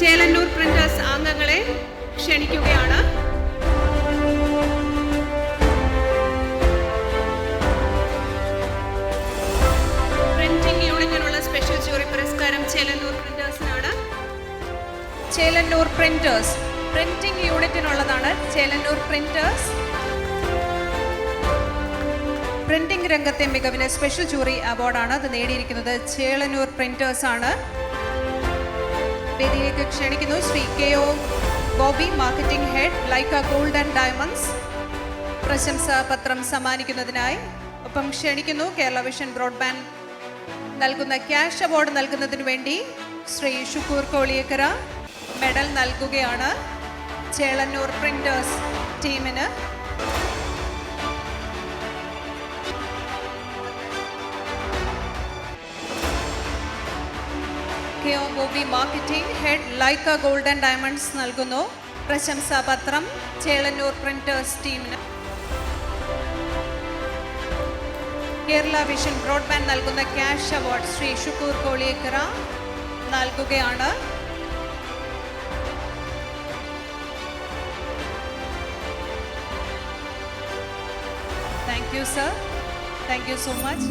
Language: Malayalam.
ചേലന്നൂർ പ്രിന്റേഴ്സ് അംഗങ്ങളെ ക്ഷണിക്കുകയാണ്. പ്രിന്റിംഗ് യൂണിറ്റിനുള്ള സ്പെഷ്യൽ ജൂറി പുരസ്കാരം ചേലന്നൂർ പ്രിന്റേഴ്സിനാണ് ചേലന്നൂർ പ്രിന്റേഴ്സ് പ്രിന്റിംഗ് യൂണിറ്റിനുള്ളതാണ് ചേലന്നൂർ പ്രിന്റേഴ്സ് പ്രിന്റിംഗ് രംഗത്തെ മികവിന് സ്പെഷ്യൽ ജൂറി അവാർഡാണ് അത് നേടിയിരിക്കുന്നത്. ചേളന്നൂർ പ്രിന്റേഴ്സ് ആണ്. വേദിയിലേക്ക് ക്ഷണിക്കുന്നു Shri K O Bobby marketing head Laika gold and diamonds. പ്രശംസാ പത്രം സമ്മാനിക്കുന്നതിനായി ഒപ്പം ക്ഷണിക്കുന്നു കേരള വിഷൻ ബ്രോഡ്ബാൻഡ്. നൽകുന്ന ക്യാഷ് അവാർഡ് നൽകുന്നതിനു വേണ്ടി ശ്രീ ഷുക്കൂർ കോളിയക്കര മെഡൽ നൽകുകയാണ്. ചേളന്നൂർ പ്രിന്റേഴ്സ് ടീമിന് K O Bobby marketing head Laika golden diamonds നൽകുന്നു. പ്രശംസാപത്രം ചേളന്നൂർ പ്രിന്റേഴ്സ് ടീമിന്. കേരള വിഷൻ ബ്രോഡ്ബാൻഡ് നൽകുന്ന ക്യാഷ് അവാർഡ് ശ്രീ ഷുക്കൂർ കോളിയേക്കറ നൽകുകയാണ്. Thank you sir thank you so much